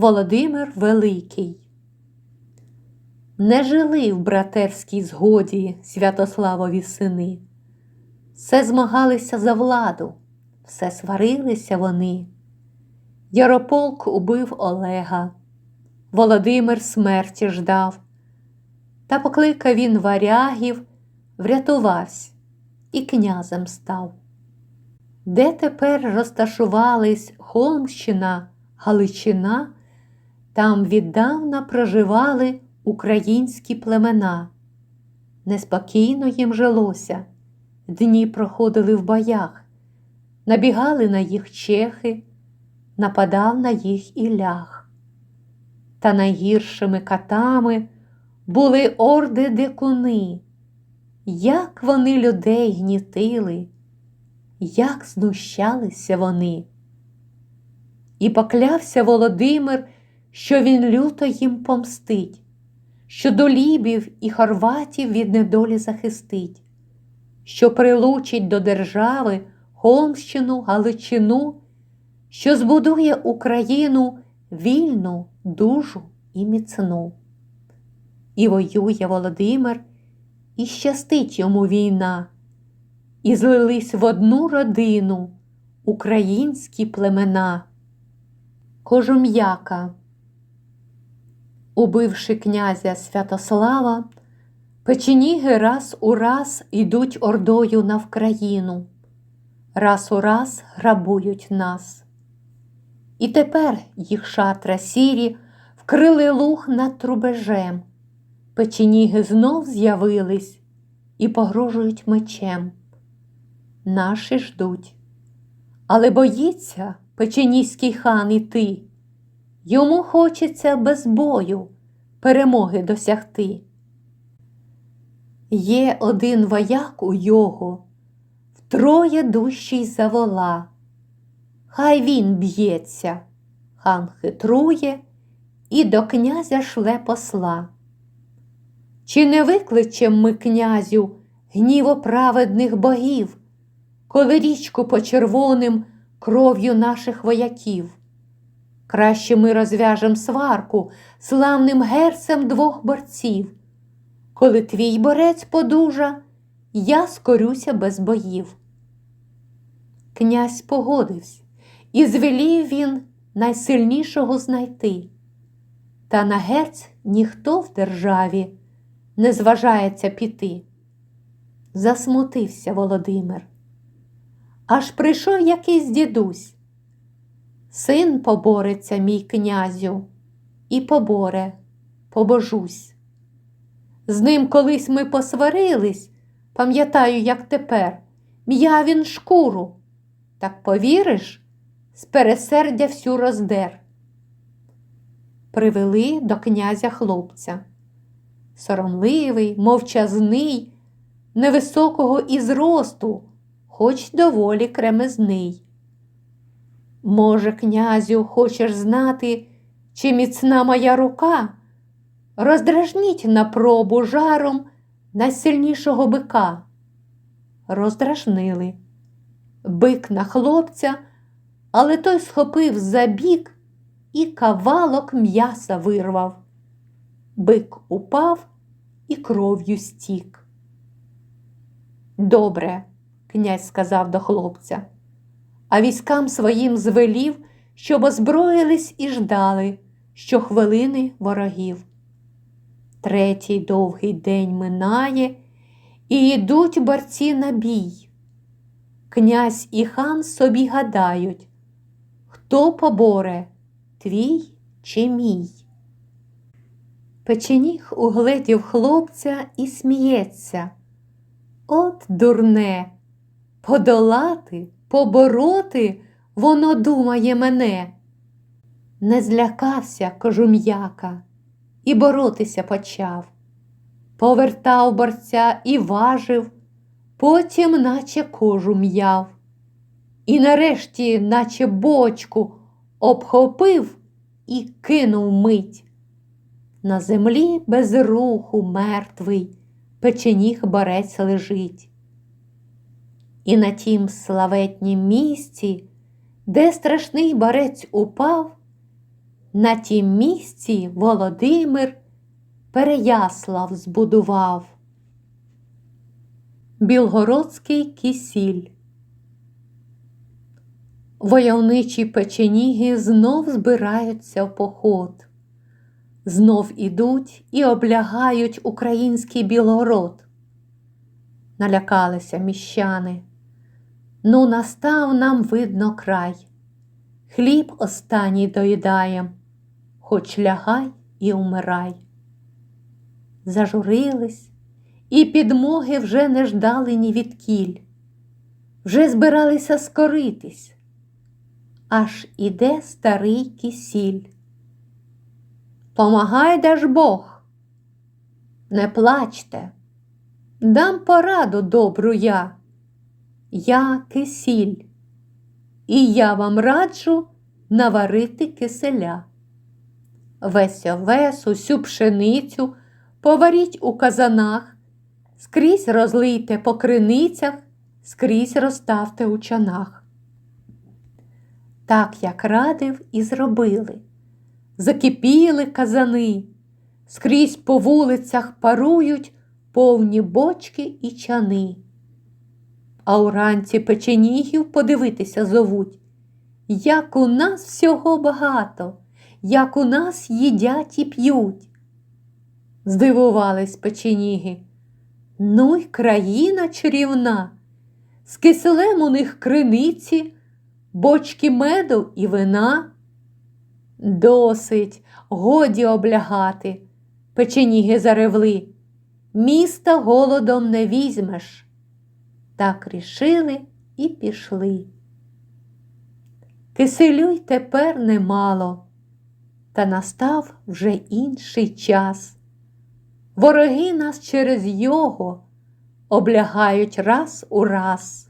Володимир Великий. Не жили в братерській згоді Святославові сини, все змагалися за владу, все сварилися вони. Ярополк убив Олега, Володимир смерті ждав, та покликав він варягів, врятувався і князем став. Де тепер розташувались Холмщина, Галичина, там віддавна проживали українські племена. Неспокійно їм жилося, дні проходили в боях, набігали на їх чехи, нападав на їх і ляг. Та найгіршими катами були орди дикуни, як вони людей гнітили, як знущалися вони. І поклявся Володимир, що він люто їм помстить, що до лібів і хорватів від недолі захистить, що прилучить до держави Холмщину, Галичину, що збудує Україну вільну, дужу і міцну. І воює Володимир, і щастить йому війна, і злились в одну родину українські племена. Кожум'яка, убивши князя Святослава, печеніги раз у раз йдуть ордою на Вкраїну, раз у раз грабують нас. І тепер їх шатра сірі вкрили луг над трубежем, печеніги знов з'явились і погрожують мечем. Наші ждуть, але боїться печеніський хан іти. Йому хочеться без бою перемоги досягти. Є один вояк у його, втроє дужчий за вола. Хай він б'ється, хан хитрує і до князя шле посла. Чи не викличем ми князю гнівоправедних богів, коли річку по червоним кров'ю наших вояків? Краще ми розв'яжем сварку славним герцем двох борців. Коли твій борець подужа, я скорюся без боїв. Князь погодився, і звелів він найсильнішого знайти. Та на герць ніхто в державі не зважається піти. Засмутився Володимир. Аж прийшов якийсь дідусь. Син побореться, мій князю, і поборе, побожусь. З ним колись ми посварились, пам'ятаю, як тепер, м'я він шкуру. Так повіриш, з пересердя всю роздер. Привели до князя хлопця. Соромливий, мовчазний, невисокого і зросту, хоч доволі кремезний. Може, князю, хочеш знати, чи міцна моя рука? Роздражніть на пробу жаром найсильнішого бика. Роздражнили. Бик на хлопця, але той схопив за бік і кавалок м'яса вирвав. Бик упав і кров'ю стік. Добре, князь сказав до хлопця, а військам своїм звелів, щоб озброїлись і ждали щохвилини ворогів. Третій довгий день минає, і йдуть борці на бій. Князь і хан собі гадають, хто поборе, твій чи мій. Печеніг угледів хлопця і сміється. От дурне, подолати, побороти воно думає мене. Не злякався кожум'яка і боротися почав. Повертав борця і важив, потім наче кожу м'яв. І нарешті, наче бочку, обхопив і кинув мить. На землі без руху мертвий печеніг борець лежить. І на тім славетнім місці, де страшний борець упав, На тім місці Володимир Переяслав збудував. Білгородський кисіль. Войовничі печеніги знов збираються в поход. Знов ідуть і облягають український Білгород. Налякалися міщани. Ну, настав нам, видно, край. Хліб останній доїдаєм, хоч лягай і умирай. Зажурились, і підмоги вже не ждали ні від кіль. Вже збиралися скоритись, аж іде старий кисіль. Помагай даж Бог, не плачте, дам пораду добру я, я кисіль, і я вам раджу наварити киселя. Весь овес, усю пшеницю поваріть у казанах, скрізь розлийте по криницях, скрізь розставте у чанах. Так, як радив, і зробили. Закипіли казани, скрізь по вулицях парують повні бочки і чани. А уранці печенігів подивитися зовуть, як у нас всього багато, як у нас їдять і п'ють. Здивувались печеніги. Ну й країна чарівна, з киселем у них криниці, бочки меду і вина. Досить, годі облягати, печеніги заревли. Міста голодом не візьмеш. Так рішили і пішли. Киселю й тепер немало, та настав вже інший час. Вороги нас через його облягають раз у раз.